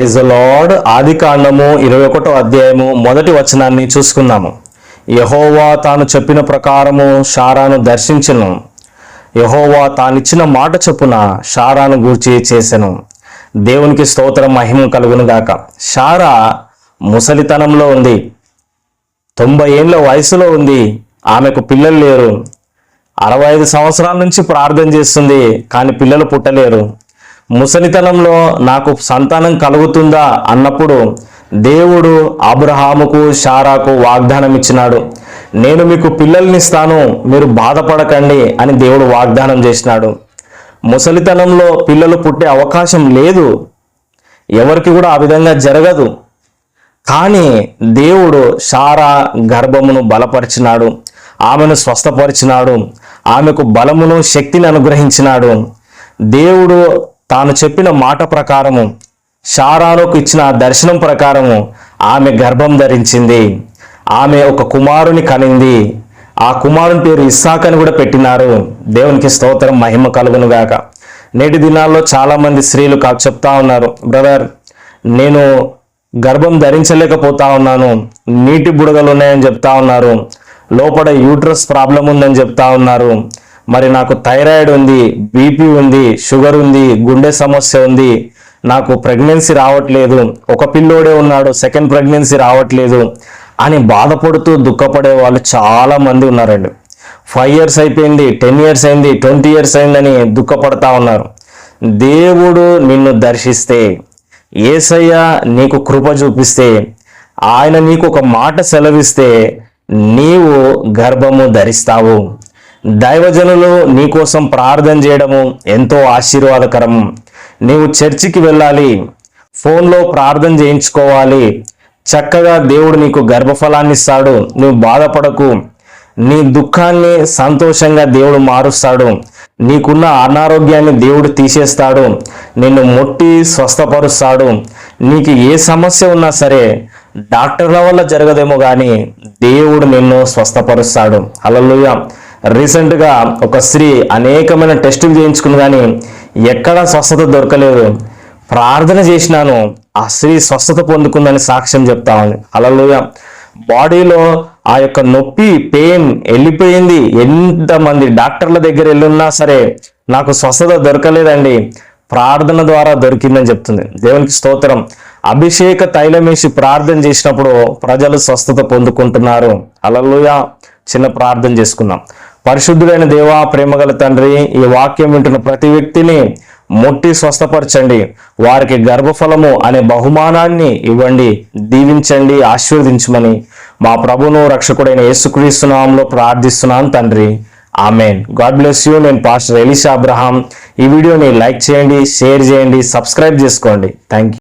Is lord ఆది కాండము ఇరవై ఒకటో అధ్యాయము మొదటి వచనాన్ని చూసుకుందాము. యహోవా తాను చెప్పిన ప్రకారము షారాను దర్శించను. యహోవా తానిచ్చిన మాట చొప్పున షారాను గూర్చి చేసెను. దేవునికి స్తోత్రం మహిమ కలుగునుగాక షారా ముసలితనంలో ఉంది. తొంభై ఏళ్ళ వయసులో ఉంది. ఆమెకు పిల్లలు లేరు. అరవై ఐదు సంవత్సరాల నుంచి ప్రార్థన చేస్తుంది కానీ పిల్లలు పుట్టలేరు. ముసలితనంలో నాకు సంతానం కలుగుతుందా అన్నప్పుడు దేవుడు అబ్రహాముకు షారాకు వాగ్దానం ఇచ్చినాడు నేను మీకు పిల్లల్నిస్తాను మీరు బాధపడకండి అని దేవుడు వాగ్దానం చేసినాడు. ముసలితనంలో పిల్లలు పుట్టే అవకాశం లేదు. ఎవరికి కూడా ఆ విధంగా జరగదు. కానీ దేవుడు షారా గర్భమును బలపరిచినాడు. ఆమెను స్వస్థపరిచినాడు. ఆమెకు బలమును శక్తిని అనుగ్రహించినాడు. దేవుడు తాను చెప్పిన మాట ప్రకారము షారానుకు ఇచ్చిన దర్శనం ప్రకారము ఆమె గర్భం ధరించింది. ఆమె ఒక కుమారుని కనింది. ఆ కుమారుని పేరు ఇస్సాక్ అని కూడా పెట్టినారు. దేవునికి స్తోత్రం మహిమ కలుగునుగాక నేటి దినాల్లో చాలామంది స్త్రీలు కాకు చెప్తా ఉన్నారు బ్రదర్ నేను గర్భం ధరించలేకపోతా ఉన్నాను. నీటి బుడగలు ఉన్నాయని చెప్తా ఉన్నారు. లోపల యూట్రస్ ప్రాబ్లం ఉందని చెప్తా ఉన్నారు. మరి నాకు థైరాయిడ్ ఉంది బీపీ ఉంది షుగర్ ఉంది గుండె సమస్య ఉంది. నాకు ప్రెగ్నెన్సీ రావట్లేదు. ఒక పిల్లోడే ఉన్నాడు సెకండ్ ప్రెగ్నెన్సీ రావట్లేదు అని బాధపడుతూ దుఃఖపడే వాళ్ళు చాలా మంది ఉన్నారండి. ఫైవ్ ఇయర్స్ అయిపోయింది టెన్ ఇయర్స్ అయింది ట్వంటీ ఇయర్స్ అయిందని దుఃఖపడతా ఉన్నారు. దేవుడు నిన్ను దర్శిస్తే ఏసయ్య నీకు కృప చూపిస్తే ఆయన నీకు ఒక మాట సెలవిస్తే నీవు గర్భము ధరిస్తావు. దైవజనులు నీకోసం ప్రార్థన చేయడము ఎంతో ఆశీర్వాదకరం. నీవు చర్చికి వెళ్ళాలి ఫోన్లో ప్రార్థన చేయించుకోవాలి. చక్కగా దేవుడు నీకు గర్భఫలాన్ని ఇస్తాడు నువ్వు బాధపడకు. నీ దుఃఖాన్ని సంతోషంగా దేవుడు మారుస్తాడు. నీకున్న అనారోగ్యాన్ని దేవుడు తీసేస్తాడు. నిన్ను ముట్టి స్వస్థపరుస్తాడు. నీకు ఏ సమస్య ఉన్నా సరే డాక్టర్ల వల్ల జరగదేమో కానీ దేవుడు నిన్ను స్వస్థపరుస్తాడు. అలలుయ రీసెంట్గా ఒక స్త్రీ అనేకమైన టెస్టులు చేయించుకుని కానీ ఎక్కడా స్వస్థత దొరకలేదు. ప్రార్థన చేసినాను ఆ స్త్రీ స్వస్థత పొందుకుందని సాక్ష్యం చెప్తా ఉంది. అలలుయ బాడీలో ఆ యొక్క నొప్పి పెయిన్ వెళ్ళిపోయింది. ఎంతమంది డాక్టర్ల దగ్గర వెళ్ళున్నా సరే నాకు స్వస్థత దొరకలేదండి. ప్రార్థన ద్వారా దొరికిందని చెప్తుంది. దేవునికి స్తోత్రం. అభిషేక తైలమేసి ప్రార్థన చేసినప్పుడు ప్రజలు స్వస్థత పొందుకుంటున్నారు. అలలుయ చిన్న ప్రార్థన చేసుకుందాం. పరిశుద్ధుడైన దేవా ప్రేమగల తండ్రి ఈ వాక్యం వింటున్న ప్రతి వ్యక్తిని ముట్టి స్వస్థపరచండి. వారికి గర్భఫలము అనే బహుమానాన్ని ఇవ్వండి దీవించండి ఆశీర్వదించమని మా ప్రభును రక్షకుడైన యేసుక్రీస్తునామంలో ప్రార్థిస్తున్నాను తండ్రి. ఆమెన్. God bless you. నేను పాస్టర్ ఎలిషా అబ్రహాం. ఈ వీడియోని లైక్ చేయండి షేర్ చేయండి సబ్స్క్రైబ్ చేసుకోండి. Thank you